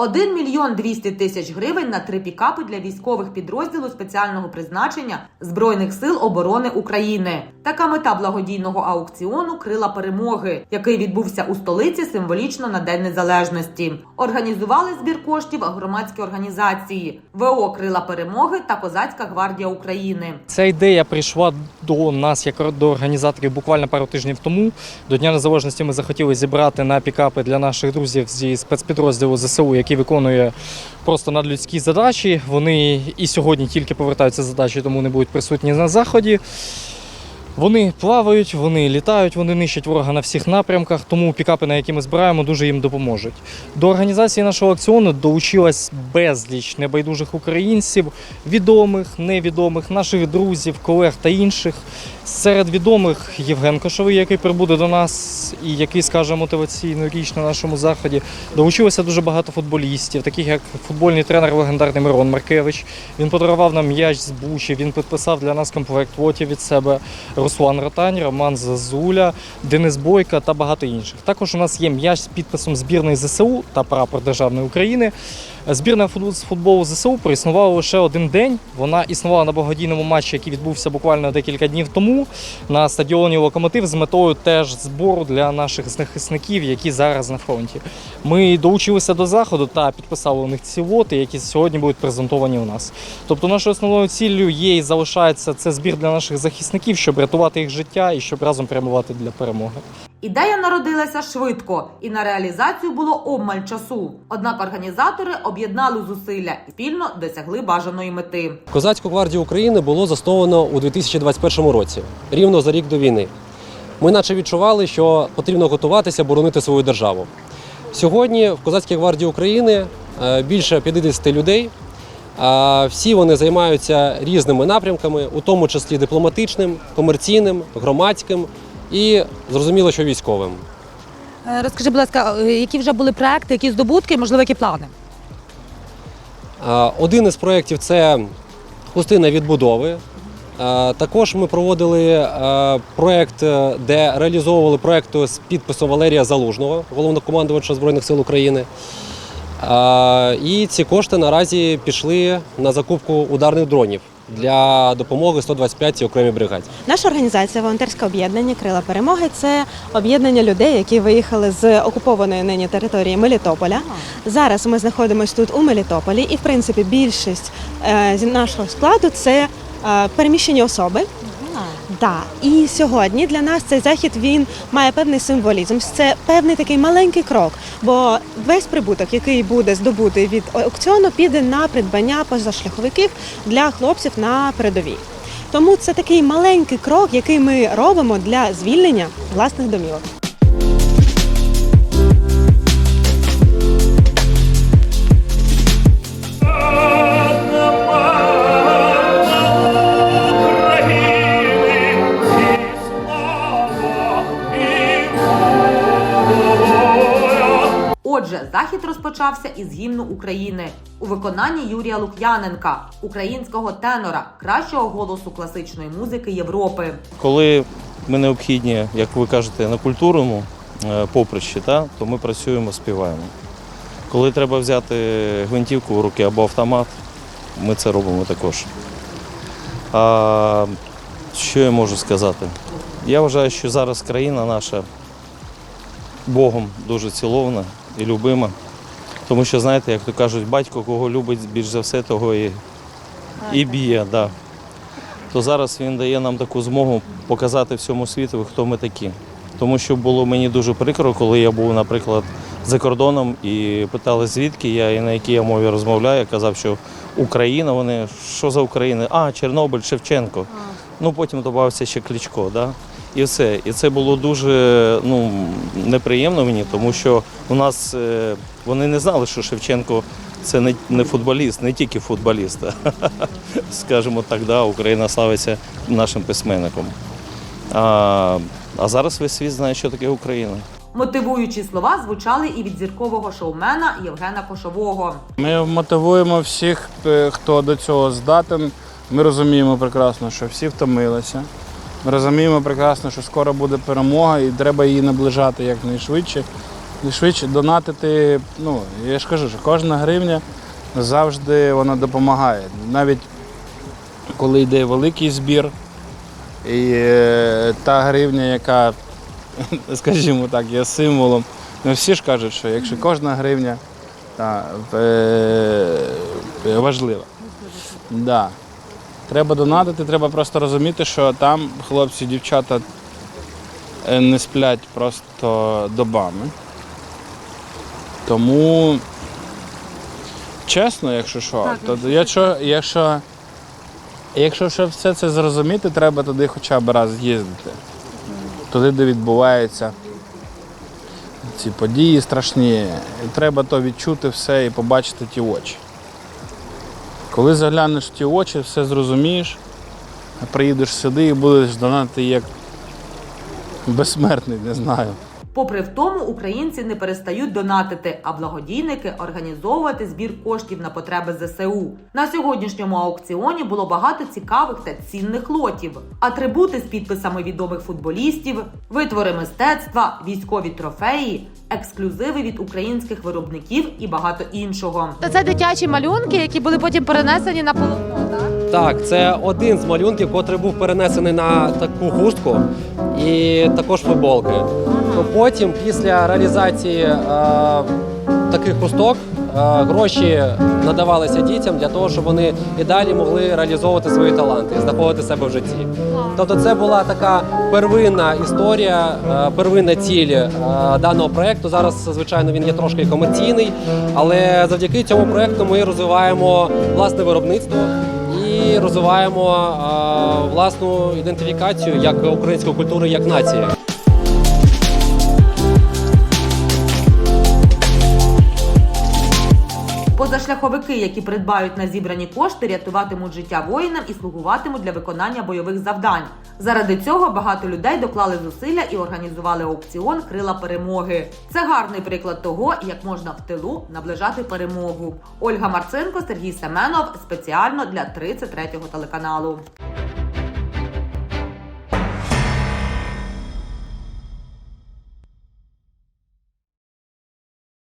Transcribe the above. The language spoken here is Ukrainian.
1 мільйон 200 тисяч гривень на три пікапи для військових підрозділу спеціального призначення Збройних сил оборони України. Така мета благодійного аукціону Крила перемоги, який відбувся у столиці символічно на День Незалежності. Організували збір коштів громадські організації ВО Крила перемоги та Козацька гвардія України. Ця ідея прийшла до нас як до організаторів буквально пару тижнів тому. До Дня Незалежності ми захотіли зібрати на пікапи для наших друзів зі спецпідрозділу ЗСУ, який виконує просто надлюдські задачі. Вони і сьогодні тільки повертаються задачі, тому не будуть присутні на заході. Вони плавають, вони літають, вони нищать ворога на всіх напрямках, тому пікапи, на які ми збираємо, дуже їм допоможуть. До організації нашого акціону долучилась безліч небайдужих українців, відомих, невідомих, наших друзів, колег та інших. Серед відомих Євген Кошовий, який прибуде до нас і який скаже мотиваційну річ на нашому заході. Долучилося дуже багато футболістів, таких як футбольний тренер легендарний Мирон Маркевич. Він подарував нам м'яч з Бучі, він підписав для нас комплект лотів від себе Руслан Ротань, Роман Зазуля, Денис Бойка та багато інших. Також у нас є м'яч з підписом збірної ЗСУ та прапор Державної України. Збірна з футболу ЗСУ проіснувала лише один день. Вона існувала на благодійному матчі, який відбувся буквально декілька днів тому на стадіоні Локомотив з метою теж збору для наших захисників, які зараз на фронті. Ми долучилися до заходу та підписали у них ці лоти, які сьогодні будуть презентовані у нас. Тобто, нашою основною ціллю є і залишається це збір для наших захисників, щоб рятувати їх життя і щоб разом прямувати для перемоги. Ідея народилася швидко, і на реалізацію було обмаль часу. Однак організатори об'єднали зусилля і спільно досягли бажаної мети. Козацьку гвардію України було засновано у 2021 році, рівно за рік до війни. Ми наче відчували, що потрібно готуватися боронити свою державу. Сьогодні в Козацькій гвардії України е, більше 50 людей. Всі вони займаються різними напрямками, у тому числі дипломатичним, комерційним, громадським і зрозуміло, що військовим. Е, Розкажи, будь ласка, е, які вже були проекти, які здобутки, можливо, які плани? Один із проєктів це хустина відбудови. Також ми проводили е, проєкт, е, де реалізовували проєкт з підписом Валерія Залужного, головнокомандувача Збройних сил України. І ці кошти наразі пішли на закупку ударних дронів для допомоги 125-й окремій бригаді. Наша організація волонтерське об'єднання Крила перемоги це об'єднання людей, які виїхали з окупованої нині території Мелітополя. Зараз ми знаходимося тут у Мелітополі, і в принципі більшість е, нашого складу це е, переміщені особи. Да. І сьогодні для нас цей захід він має певний символізм. Це певний такий маленький крок, бо весь прибуток, який буде здобутий від аукціону, піде на придбання позашляховиків для хлопців на передовій. Тому це такий маленький крок, який ми робимо для звільнення власних домівок. Отже, захід розпочався із гімну України у виконанні Юрія Лук'яненка, українського тенора, кращого голосу класичної музики Європи. Коли ми необхідні, як ви кажете, на культурному е, поприщі, та, то ми працюємо, співаємо. Коли треба взяти гвинтівку в руки або автомат, ми це робимо також. А що я можу сказати? Я вважаю, що зараз країна наша Богом дуже цілована і любима. Тому що, знаєте, як то кажуть, батько, кого любить більш за все, того і, і б'є. Да. То зараз він дає нам таку змогу показати всьому світу, хто ми такі. Тому що було мені дуже прикро, коли я був, наприклад, за кордоном і питали, звідки я і на якій я мові розмовляю. Я казав, що Україна, вони що за Україна? А, Чорнобиль, Шевченко. Ну потім додався ще Кличко. Да? І все. І це було дуже ну, неприємно мені, тому що у нас е, вони не знали, що Шевченко це не, не футболіст, не тільки футболіст. Скажімо так, да, Україна славиться нашим письменником. А, а зараз весь світ знає, що таке Україна. Мотивуючі слова звучали і від зіркового шоумена Євгена Кошового. Ми мотивуємо всіх, е, хто до цього здатен. Ми розуміємо прекрасно, що всі втомилися. Розуміємо прекрасно, що скоро буде перемога і треба її наближати якнайшвидше. І швидше донатити, ну, я ж кажу, що кожна гривня завжди вона допомагає. Навіть коли йде великий збір, і е, та гривня, яка, скажімо так, є символом. Ну, всі ж кажуть, що якщо кожна гривня та, е, важлива. Да. Треба донатити, треба просто розуміти, що там хлопці, дівчата е, не сплять просто добами. Тому, чесно, якщо що, то якщо, якщо, якщо ще все це зрозуміти, треба туди хоча б раз їздити. Туди, де відбуваються ці події страшні. Треба то відчути все і побачити ті очі. Коли заглянеш в ті очі, все зрозумієш, приїдеш сюди і будеш донати як безсмертний, не знаю. Попри в тому, українці не перестають донатити, а благодійники організовувати збір коштів на потреби ЗСУ. На сьогоднішньому аукціоні було багато цікавих та цінних лотів: атрибути з підписами відомих футболістів, витвори мистецтва, військові трофеї, ексклюзиви від українських виробників і багато іншого. Це дитячі малюнки, які були потім перенесені на полотно. так? Так, це один з малюнків, котрий був перенесений на таку хустку і також футболки. Потім, після реалізації е, таких хусток, е, гроші надавалися дітям для того, щоб вони і далі могли реалізовувати свої таланти і знаходити себе в житті. Тобто, це була така первинна історія, е, первинна ціль е, даного проекту. Зараз, звичайно, він є трошки комерційний, але завдяки цьому проекту ми розвиваємо власне виробництво і розвиваємо е, власну ідентифікацію як української культури, як нації. Позашляховики, які придбають на зібрані кошти, рятуватимуть життя воїнам і слугуватимуть для виконання бойових завдань. Заради цього багато людей доклали зусилля і організували аукціон Крила перемоги. Це гарний приклад того, як можна в тилу наближати перемогу. Ольга Марцинко, Сергій Семенов спеціально для 33-го телеканалу.